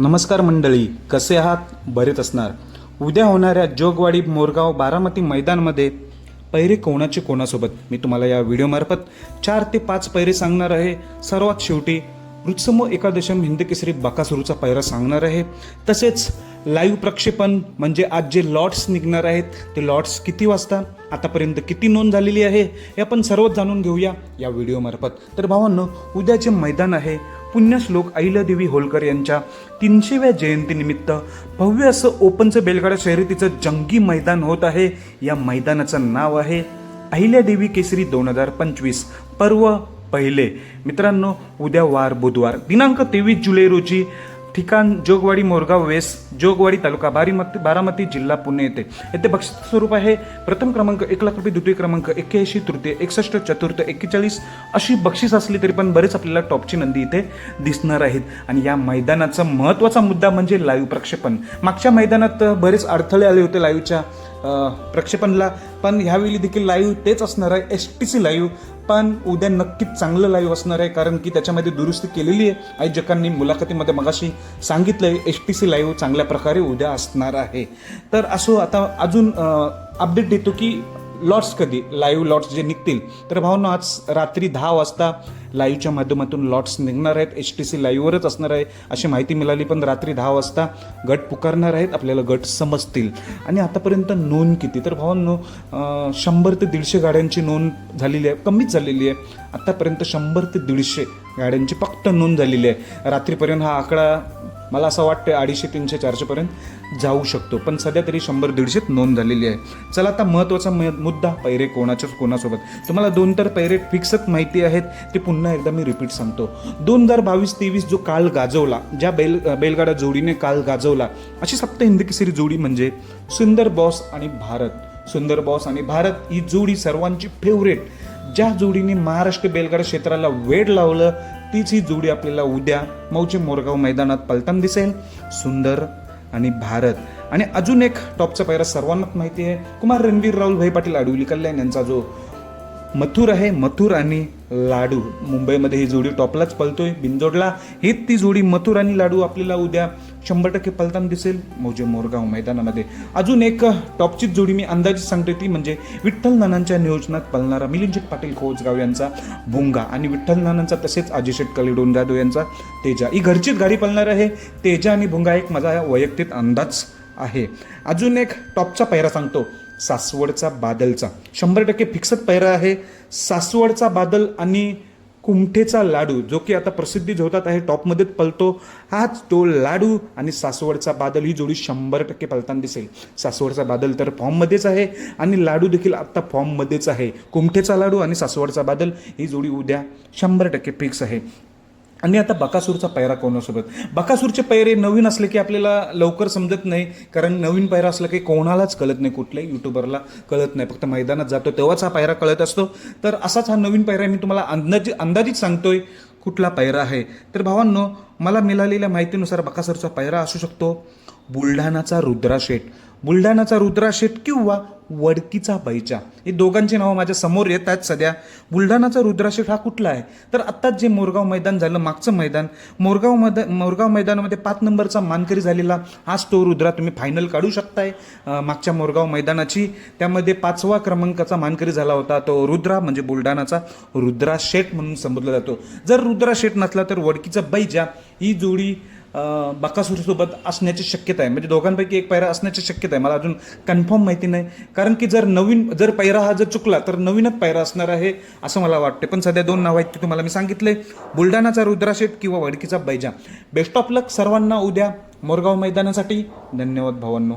नमस्कार मंडळी कसे आहात? बरेच असणार. उद्या होणाऱ्या जोगवाडी मोरगाव बारामती मैदानमध्ये पैरे कोणाचे कोणासोबत? मी तुम्हाला या व्हिडिओमार्फत चार ते पाच पैरे सांगणार आहे. सर्वात शेवटी वृत्समो एकादशम हिंद केसरी बकासुरूचा पैरा सांगणार आहे. तसेच लाईव्ह प्रक्षेपण म्हणजे आज जे लॉट्स निघणार आहेत ते लॉट्स किती वाजता आतापर्यंत किती नोंद झालेली आहे हे आपण सर्वच जाणून घेऊया या व्हिडिओमार्फत. तर भावांनो उद्या जे मैदान आहे पुण्यश्लोक अहिल्यादेवी होलकर यांच्या तीनशेव्या जयंतीनिमित्त भव्य असं ओपनचं बेलगाडा शर्यतीचं जंगी मैदान होत आहे. या मैदानाचं नाव आहे अहिल्यादेवी केसरी दोन हजार पंचवीस. पर्व पहिले. मित्रांनो उद्या वार बुधवार. दिनांक तेवीस जुलै रोजी ठिकाण जोगवाडी मोरगाव वेस्ट जोगवाडी तालुका बारीमती बारामती जिल्हा पुणे येथे येथे बक्षीस स्वरूप आहे. प्रथम क्रमांक एक लाख रुपये द्वितीय क्रमांक एक्क्याऐंशी तृतीय एकसष्ट चतुर्थ एक्केचाळीस. अशी बक्षीस असली तरी पण बरेच आपल्याला टॉपची नंदी इथे दिसणार आहेत. आणि या मैदानाचा महत्त्वाचा मुद्दा म्हणजे लाईव्ह प्रक्षेपण. मागच्या मैदानात बरेच अडथळे आले होते लाईव्हच्या. प्रक्षेपणला. पण ह्यावेळी देखील लाईव्ह तेच असणार आहे एस टी सी लाईव्ह पण उद्या नक्कीच चांगलं लाईव्ह असणार आहे कारण की त्याच्यामध्ये दुरुस्ती केलेली आहे. आयोजकांनी मुलाखतीमध्ये मगाशी सांगितलं आहे एस टी सी लाईव्ह चांगल्या प्रकारे उद्या असणार आहे. तर असो आता अजून अपडेट देतो की लॉट्स कधी लाईव्ह लॉट्स जे निघतील. तर भावना आज रात्री दहा वाजता लाईव्हच्या माध्यमातून लॉट्स निघणार आहेत. एच टी सी लाईव्हवरच असणार आहे अशी माहिती मिळाली पण रात्री दहा वाजता गट पुकारणार आहेत आपल्याला गट समजतील. आणि आतापर्यंत नोंद किती? तर भावांनो शंभर ते दीडशे गाड्यांची नोंद झालेली आहे कमीच झालेली आहे. आत्तापर्यंत शंभर ते दीडशे गाड्यांची फक्त नोंद झालेली आहे. रात्रीपर्यंत हा आकडा मला असं वाटतं अडीचशे तीनशे चारशेपर्यंत जाऊ शकतो. पण सध्या तरी शंभर दीडशेत नोंद झालेली आहे. चला आता महत्त्वाचा म- मुद्दा पैरे कोणाच्याच कोणासोबत. तुम्हाला दोन तर पैरे फिक्सच माहिती आहेत ते पुन्हा एकदा मी रिपीट सांगतो. दोन हजार बावीस तेवीस जो काल गाजवला ज्या बैल बैलगाडा जोडीने काल गाजवला अशी सप्त हिंदी जोडी म्हणजे सुंदर बॉस आणि भारत. सुंदर बॉस आणि भारत ही जोडी सर्वांची फेवरेट ज्या जोडीने महाराष्ट्र बेलगाडा क्षेत्राला वेड लावलं तीच ही जोडी आपल्याला उद्या मौचे मोरगाव मैदानात पलटण दिसेल. सुंदर आणि भारत. आणि अजून एक टॉपचा पैरा सर्वांनाच माहिती आहे. कुमार रणवीर राहुल भाई पाटील आडवली कल्याण यांचा जो मथुर आहे मथुर आणि लाडू. मुंबईमध्ये ही जोडी टॉपलाच पलतोय बिंजोडला हीच ती जोडी मथुर आणि लाडू आपल्याला उद्या शंभर टक्के पलताना दिसेल. मौजे मोरगाव मैदानामध्ये. अजून एक टॉपचीच जोडी मी अंदाजित सांगते ती म्हणजे विठ्ठल नानांच्या नियोजनात पलणारा मिलिंजित पाटील खोजगाव यांचा भुंगा आणि विठ्ठल नानांचा तसेच अजिशेट कलिडोन जाधव यांचा तेजा. ही घरचीच गाडी पलणार आहे. तेजा आणि भुंगा एक माझा वैयक्तिक अंदाज. आहे. अजून एक टॉपचा पैरा सांगतो. सासवडचा बादलचा. शंभर टक्के फिक्सत पैरा आहे. सासवडचा बादल आणि कुमठेचा लाडू जो की आता प्रसिद्धी होतात आहे टॉपमध्येच पलतो. हाच तो लाडू आणि सासवडचा बादल ही जोडी शंभर टक्के पलताना दिसेल. सासवडचा बादल तर फॉर्ममध्येच आहे आणि लाडू देखील आत्ता फॉर्ममध्येच आहे. कुमठेचा लाडू आणि सासवडचा बादल ही जोडी उद्या शंभर टक्के फिक्स आहे. आणि आता बकासूरचा पैरा कोणासोबत? बकासूरचे पैरे नवीन असले की आपल्याला लवकर समजत नाही कारण नवीन पैरा असला की कोणालाच कळत नाही कुठल्याही युट्यूबरला कळत नाही. फक्त मैदानात जातो तेव्हाच हा पैरा कळत असतो. तर असाच हा नवीन पैरा मी तुम्हाला अंदाज अंदाजित सांगतोय कुठला पैरा आहे. तर भावांनो मला मिळालेल्या माहितीनुसार बकासूरचा पैरा असू शकतो बुलढाणाचा रुद्राशेठ. बुलढाणाचा रुद्राशेठ किंवा वडकीचा बैजा हे दोघांची नावं माझ्यासमोर येत आहेत सध्या. बुलढाणाचा रुद्राशेठ हा कुठला आहे? तर आत्ताच जे मोरगाव मैदान झालं मागचं मैदान मोरगाव मैदान मोरगाव मैदानामध्ये पाच नंबरचा मानकरी झालेला हाच तो रुद्रा तुम्ही फायनल काढू शकताय. मागच्या मोरगाव मैदानाची त्यामध्ये पाचवा क्रमांकाचा मानकरी झाला होता तो रुद्रा म्हणजे बुलढाणाचा रुद्रा शेठ म्हणून संबोधला जातो. जर रुद्रा शेठ नसला तर वडकीचा बैजा ही जोडी बकासूरसोबत असण्याची शक्यता आहे. म्हणजे दोघांपैकी एक पैरा असण्याची शक्यता आहे. मला अजून कन्फर्म माहिती नाही. कारण की जर नवीन जर पैरा हा जर चुकला तर नवीनच पैरा असणार आहे असं मला वाटते पण सध्या दोन नावं आहेत ते तुम्हाला मी सांगितले. बुलढाणाचा रुद्राशेठ किंवा वडकीचा बैजा. बेस्ट ऑफ लक सर्वांना उद्या मोरगाव मैदानासाठी. धन्यवाद भावांनो.